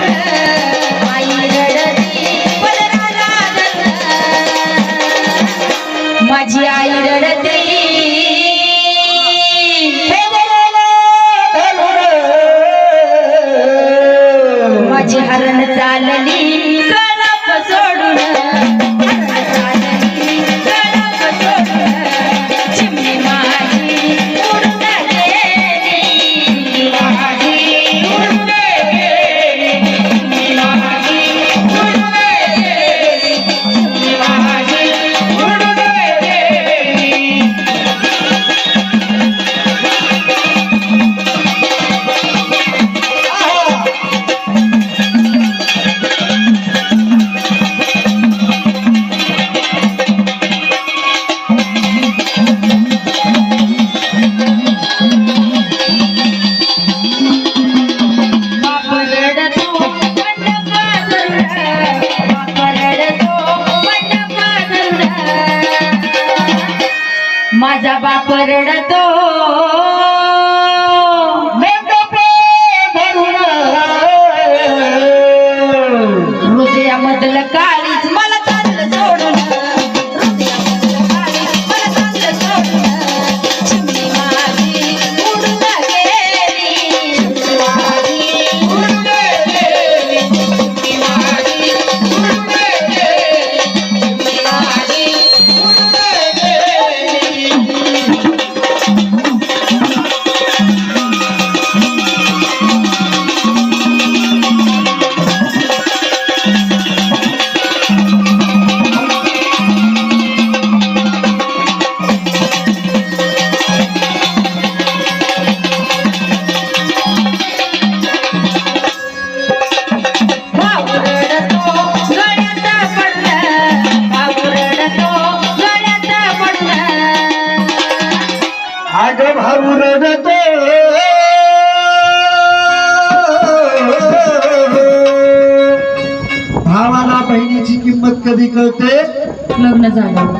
है ಮರಣ बहिणीची किंमत कधी कळते? लग्न झालं.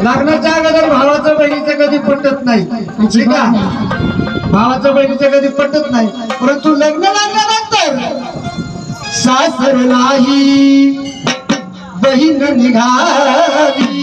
लग्नाच्या अगोदर भावाचं बहिणीचं कधी पटत नाही. ठीक आहे? भावाचं बहिणीचं कधी पटत नाही. परंतु लग्न लागल्यानंतर सासरलाही बहीण निघाली.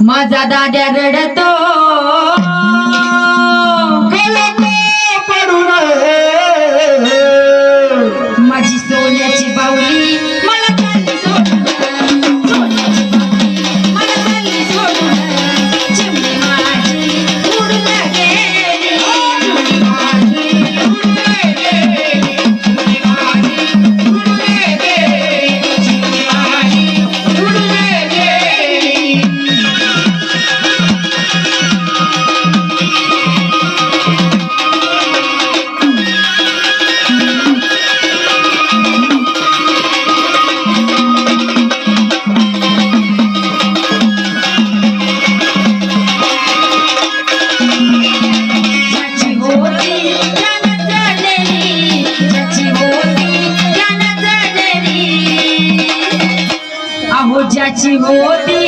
माझा दाद्या रडतो. কাছি মোদী